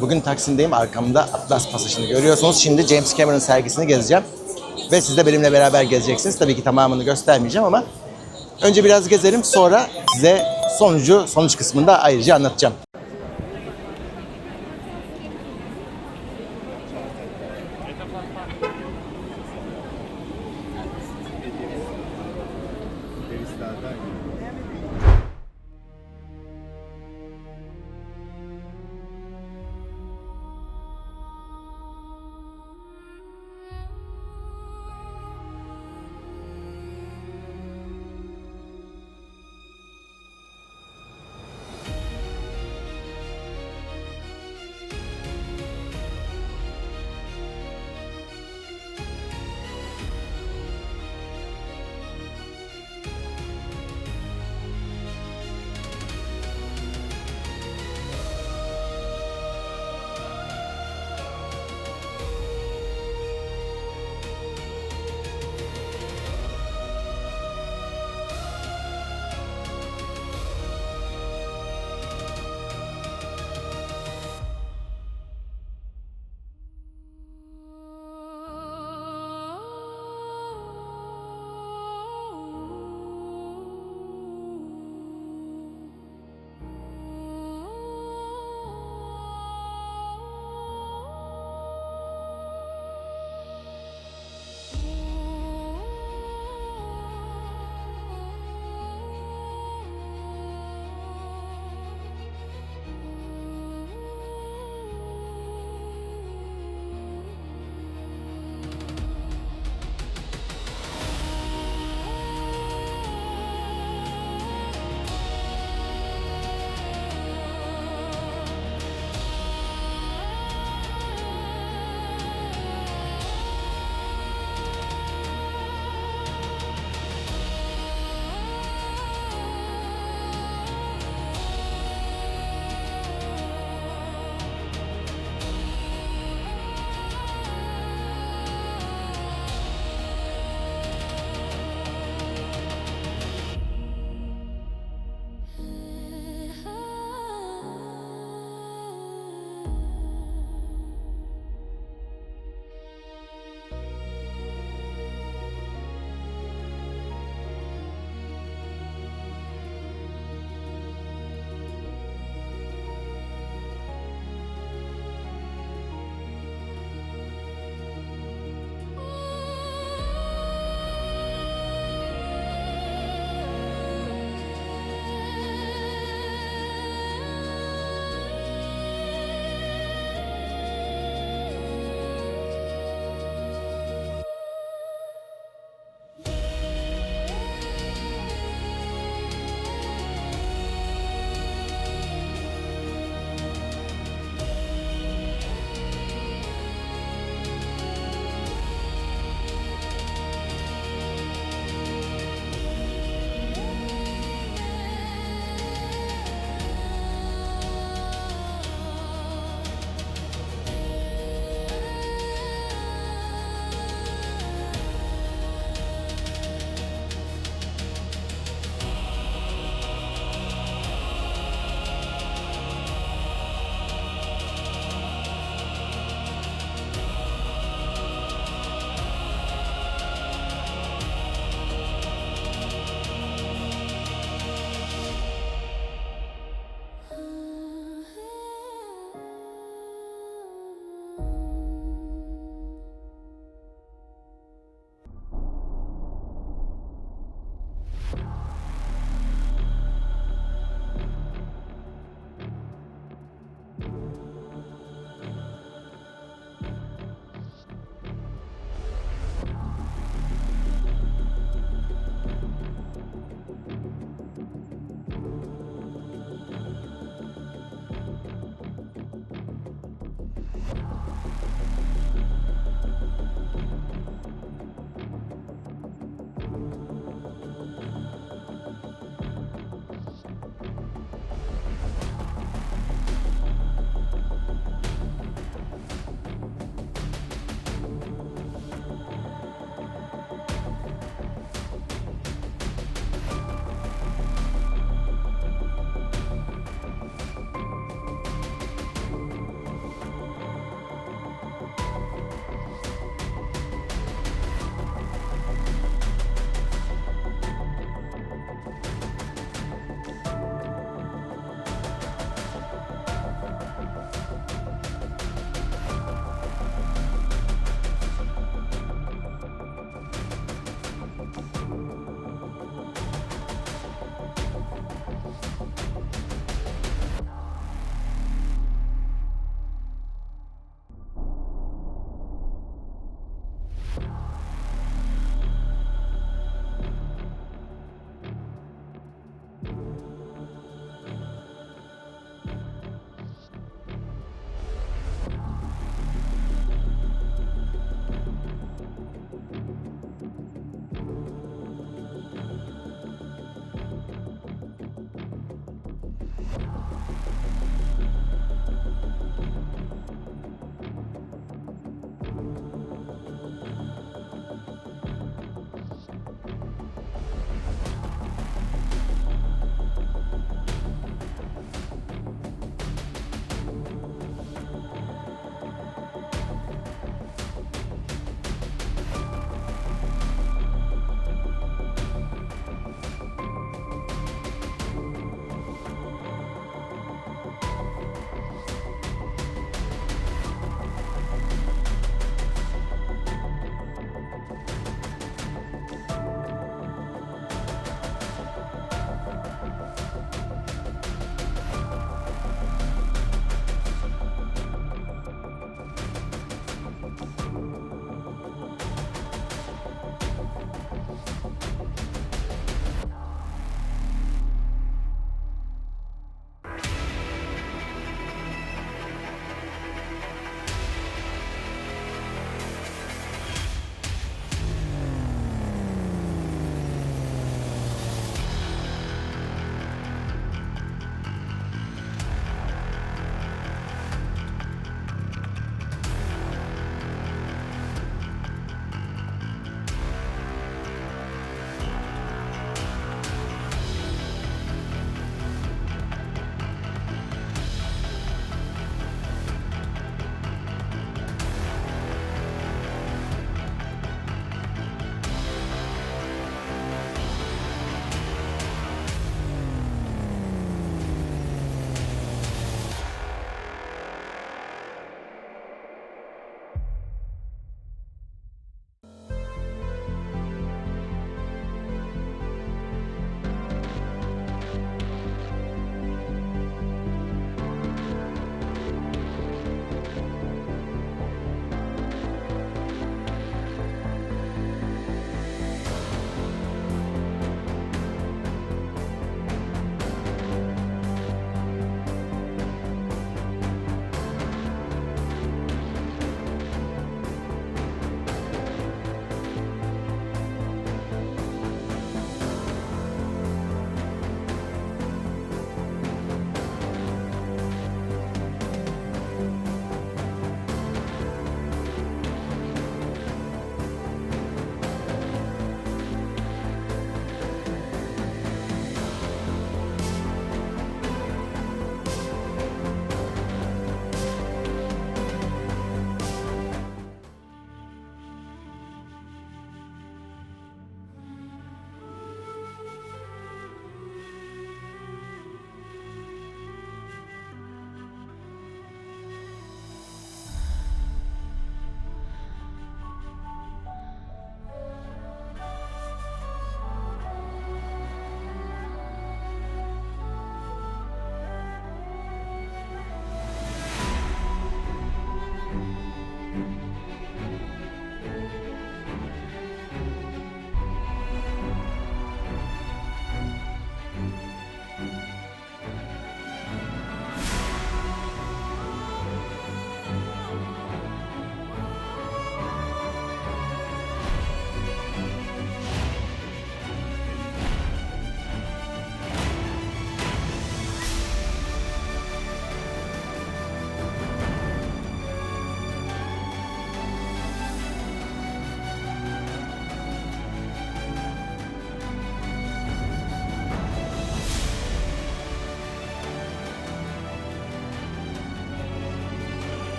Bugün Taksim'deyim. Arkamda Atlas Pasajı'nı görüyorsunuz. Şimdi James Cameron sergisini gezeceğim. Ve siz de benimle beraber gezeceksiniz. Tabii ki tamamını göstermeyeceğim ama önce biraz gezelim. Sonra size sonucu, sonuç kısmında ayrıca anlatacağım.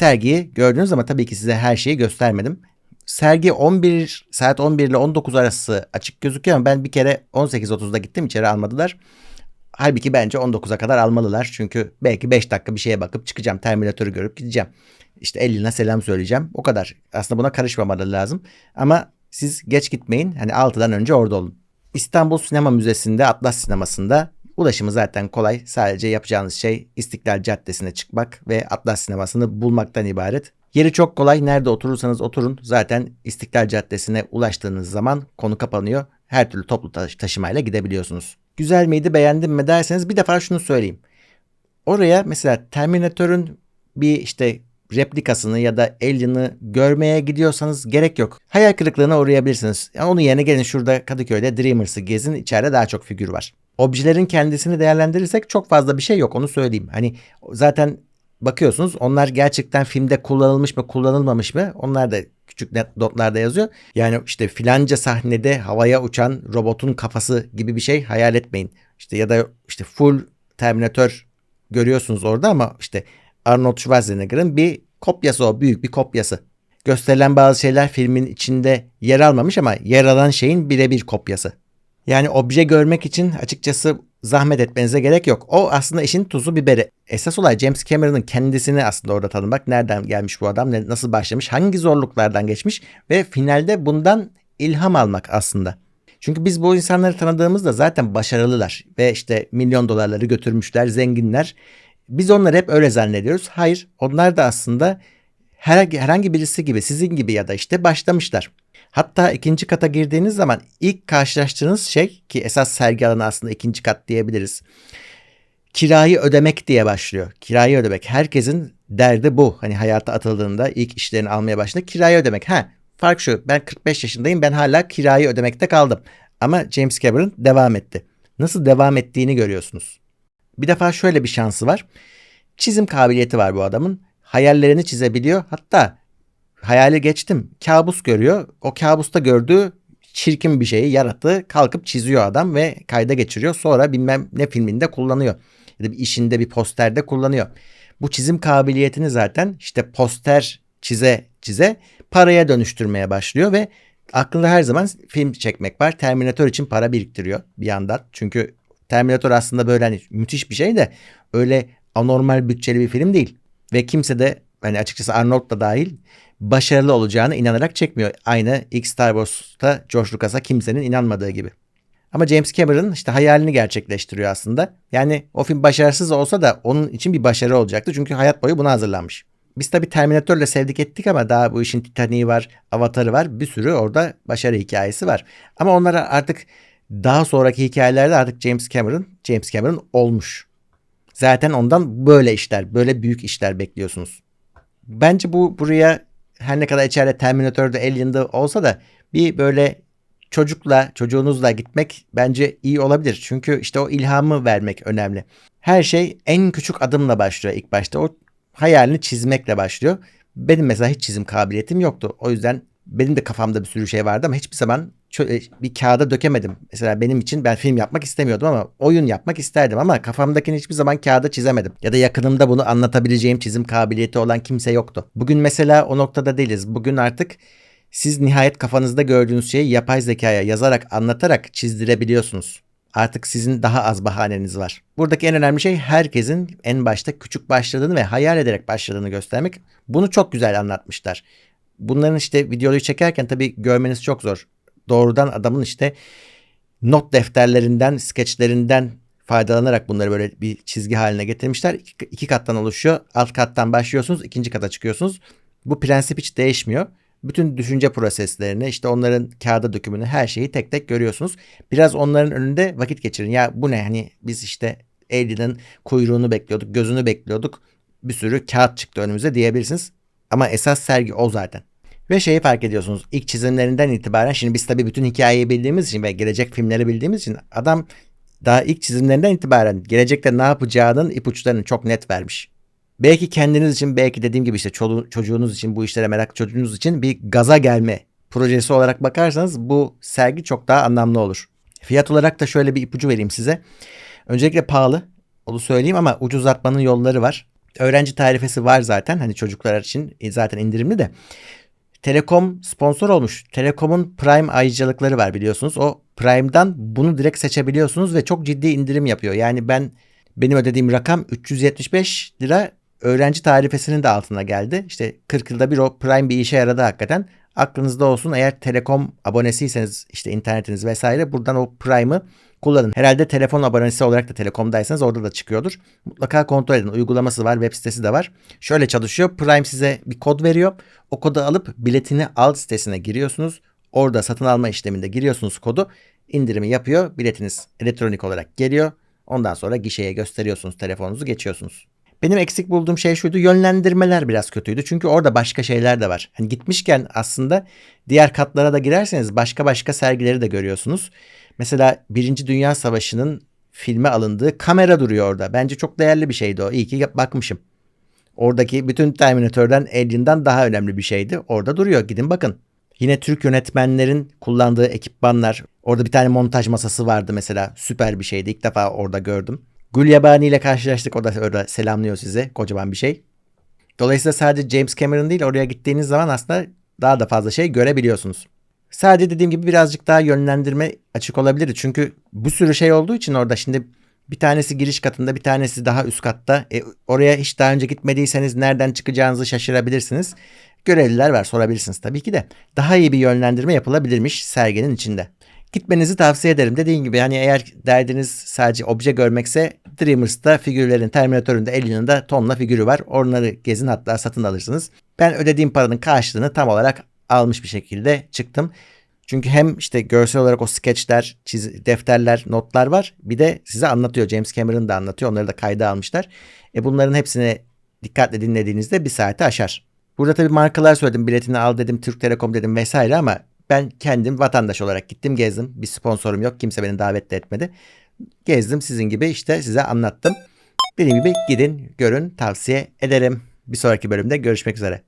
Sergiyi gördünüz ama tabii ki size her şeyi göstermedim. Sergi 11 saat 11 ile 19 arası açık gözüküyor ama ben bir kere 18.30'da gittim içeri almadılar. Halbuki bence 19'a kadar almalılar. Çünkü belki 5 dakika bir şeye bakıp çıkacağım. Terminatörü görüp gideceğim. İşte Ellin'e selam söyleyeceğim. O kadar. Aslında buna karışmamaları lazım. Ama siz geç gitmeyin. Hani 6'dan önce orada olun. İstanbul Sinema Müzesi'nde, Atlas Sineması'nda ulaşımı zaten kolay. Sadece yapacağınız şey İstiklal Caddesi'ne çıkmak ve Atlas Sineması'nı bulmaktan ibaret. Yeri çok kolay. Nerede oturursanız oturun. Zaten İstiklal Caddesi'ne ulaştığınız zaman konu kapanıyor. Her türlü toplu taşı- taşımayla gidebiliyorsunuz. Güzel miydi, beğendim mi derseniz bir defa şunu söyleyeyim. Oraya mesela Terminator'ın bir işte replikasını ya da Alien'ı görmeye gidiyorsanız gerek yok. Hayal kırıklığına uğrayabilirsiniz. Yani onun yerine gelin şurada Kadıköy'de Dreamers'ı gezin. İçeride daha çok figür var. Objelerin kendisini değerlendirirsek çok fazla bir şey yok onu söyleyeyim. Hani zaten bakıyorsunuz onlar gerçekten filmde kullanılmış mı kullanılmamış mı onlar da küçük notlarda yazıyor. Yani işte filanca sahnede havaya uçan robotun kafası gibi bir şey hayal etmeyin. İşte ya da işte full Terminator görüyorsunuz orada ama işte Arnold Schwarzenegger'ın bir kopyası o büyük bir kopyası. Gösterilen bazı şeyler filmin içinde yer almamış ama yer alan şeyin birebir kopyası. Yani obje görmek için açıkçası zahmet etmenize gerek yok. O aslında işin tuzu biberi. Esas olay James Cameron'ın kendisini aslında orada tanımak. Nereden gelmiş bu adam, nasıl başlamış, hangi zorluklardan geçmiş ve finalde bundan ilham almak aslında. Çünkü biz bu insanları tanıdığımızda zaten başarılılar ve işte milyon dolarları götürmüşler, zenginler. Biz onları hep öyle zannediyoruz. Hayır, onlar da aslında herhangi, herhangi birisi gibi, sizin gibi ya da işte başlamışlar. Hatta ikinci kata girdiğiniz zaman ilk karşılaştığınız şey ki esas sergi alanı aslında ikinci kat diyebiliriz. Kirayı ödemek diye başlıyor. Kirayı ödemek. Herkesin derdi bu. Hani hayata atıldığında ilk işlerini almaya başladığında kirayı ödemek. Ha fark şu ben 45 yaşındayım ben hala kirayı ödemekte kaldım. Ama James Cameron devam etti. Nasıl devam ettiğini görüyorsunuz. Bir defa şöyle bir şansı var. Çizim kabiliyeti var bu adamın. Hayallerini çizebiliyor. Hatta hayali geçtim. Kabus görüyor. O kabusta gördüğü çirkin bir şeyi yarattı. Kalkıp çiziyor adam ve kayda geçiriyor. Sonra bilmem ne filminde kullanıyor. Ya da bir işinde bir posterde kullanıyor. Bu çizim kabiliyetini zaten işte poster çize çize paraya dönüştürmeye başlıyor ve aklında her zaman film çekmek var. Terminator için para biriktiriyor bir yandan. Çünkü Terminator aslında böyle hani müthiş bir şey de öyle anormal bütçeli bir film değil. Ve kimse de hani açıkçası Arnold da dahil başarılı olacağını inanarak çekmiyor. Aynı ilk Star Wars'ta George Lucas'a kimsenin inanmadığı gibi. Ama James Cameron işte hayalini gerçekleştiriyor aslında. Yani o film başarısız olsa da onun için bir başarı olacaktı. Çünkü hayat boyu buna hazırlanmış. Biz tabii Terminator'la sevdik ettik ama daha bu işin Titanic'i var, Avatar'ı var. Bir sürü orada başarı hikayesi var. Ama onlara artık daha sonraki hikayelerde artık James Cameron, James Cameron olmuş. Zaten ondan böyle işler, böyle büyük işler bekliyorsunuz. Bence bu buraya her ne kadar içeride Terminator'da Alien'da olsa da bir böyle çocukla, çocuğunuzla gitmek bence iyi olabilir. Çünkü işte o ilhamı vermek önemli. Her şey en küçük adımla başlıyor ilk başta. O hayalini çizmekle başlıyor. Benim mesela hiç çizim kabiliyetim yoktu. O yüzden benim de kafamda bir sürü şey vardı ama hiçbir zaman bir kağıda dökemedim. Mesela benim için ben film yapmak istemiyordum ama oyun yapmak isterdim ama kafamdakini hiçbir zaman kağıda çizemedim. Ya da yakınımda bunu anlatabileceğim çizim kabiliyeti olan kimse yoktu. Bugün mesela o noktada değiliz. Bugün artık siz nihayet kafanızda gördüğünüz şeyi yapay zekaya yazarak, anlatarak çizdirebiliyorsunuz. Artık sizin daha az bahaneniz var. Buradaki en önemli şey herkesin en başta küçük başladığını ve hayal ederek başladığını göstermek. Bunu çok güzel anlatmışlar. Bunların işte videoyu çekerken tabii görmeniz çok zor. Doğrudan adamın işte not defterlerinden, skeçlerinden faydalanarak bunları böyle bir çizgi haline getirmişler. İki, iki kattan oluşuyor. Alt kattan başlıyorsunuz, ikinci kata çıkıyorsunuz. Bu prensip hiç değişmiyor. Bütün düşünce proseslerini, işte onların kağıda dökümünü, her şeyi tek tek görüyorsunuz. Biraz onların önünde vakit geçirin. Ya bu ne hani biz işte Alien'ın kuyruğunu bekliyorduk, gözünü bekliyorduk. Bir sürü kağıt çıktı önümüze diyebilirsiniz. Ama esas sergi o zaten. Ve şeyi fark ediyorsunuz. İlk çizimlerinden itibaren şimdi biz tabii bütün hikayeyi bildiğimiz için ve gelecek filmleri bildiğimiz için adam daha ilk çizimlerinden itibaren gelecekte ne yapacağının ipuçlarını çok net vermiş. Belki kendiniz için belki dediğim gibi işte çolu- çocuğunuz için bu işlere merak çocuğunuz için bir gaza gelme projesi olarak bakarsanız bu sergi çok daha anlamlı olur. Fiyat olarak da şöyle bir ipucu vereyim size. Öncelikle pahalı onu söyleyeyim ama ucuzlatmanın yolları var. Öğrenci tarifesi var zaten. Hani çocuklar için zaten indirimli de. Telekom sponsor olmuş. Telekom'un Prime ayrıcalıkları var biliyorsunuz. O Prime'dan bunu direkt seçebiliyorsunuz ve çok ciddi indirim yapıyor. Yani ben benim ödediğim rakam 375 lira öğrenci tarifesinin de altına geldi. İşte 40 yılda bir o Prime bir işe yaradı hakikaten. Aklınızda olsun eğer Telekom abonesiyseniz işte internetiniz vesaire buradan o Prime'ı kullanın. Herhalde telefon abonesi olarak da Telekom'daysanız orada da çıkıyordur. Mutlaka kontrol edin. Uygulaması var, web sitesi de var. Şöyle çalışıyor. Prime size bir kod veriyor. O kodu alıp biletini al sitesine giriyorsunuz. Orada satın alma işleminde giriyorsunuz kodu. indirimi yapıyor. Biletiniz elektronik olarak geliyor. Ondan sonra gişeye gösteriyorsunuz telefonunuzu geçiyorsunuz. Benim eksik bulduğum şey şuydu yönlendirmeler biraz kötüydü. Çünkü orada başka şeyler de var. Hani gitmişken aslında diğer katlara da girerseniz başka başka sergileri de görüyorsunuz. Mesela Birinci Dünya Savaşı'nın filme alındığı kamera duruyor orada. Bence çok değerli bir şeydi o. İyi ki bakmışım. Oradaki bütün Terminator'dan Alien'dan daha önemli bir şeydi. Orada duruyor. Gidin bakın. Yine Türk yönetmenlerin kullandığı ekipmanlar. Orada bir tane montaj masası vardı mesela. Süper bir şeydi. İlk defa orada gördüm. Gulyabani ile karşılaştık. O da orada selamlıyor size. Kocaman bir şey. Dolayısıyla sadece James Cameron değil oraya gittiğiniz zaman aslında daha da fazla şey görebiliyorsunuz. Sadece dediğim gibi birazcık daha yönlendirme açık olabilir. Çünkü bu sürü şey olduğu için orada şimdi bir tanesi giriş katında bir tanesi daha üst katta. E, oraya hiç daha önce gitmediyseniz nereden çıkacağınızı şaşırabilirsiniz. Görevliler var sorabilirsiniz tabii ki de. Daha iyi bir yönlendirme yapılabilirmiş serginin içinde. Gitmenizi tavsiye ederim. Dediğim gibi hani eğer derdiniz sadece obje görmekse Dreamers'ta figürlerin Terminator'un Alien'ın da tonla figürü var. Onları gezin hatta satın alırsınız. Ben ödediğim paranın karşılığını tam olarak almış bir şekilde çıktım. Çünkü hem işte görsel olarak o skeçler, çiz, defterler, notlar var. Bir de size anlatıyor. James Cameron da anlatıyor. Onları da kayda almışlar. E bunların hepsini dikkatle dinlediğinizde bir saate aşar. Burada tabii markalar söyledim. Biletini al dedim, Türk Telekom dedim vesaire ama ben kendim vatandaş olarak gittim gezdim. Bir sponsorum yok. Kimse beni davet de etmedi. Gezdim sizin gibi işte size anlattım. Dediğim gibi gidin, görün, tavsiye ederim. Bir sonraki bölümde görüşmek üzere.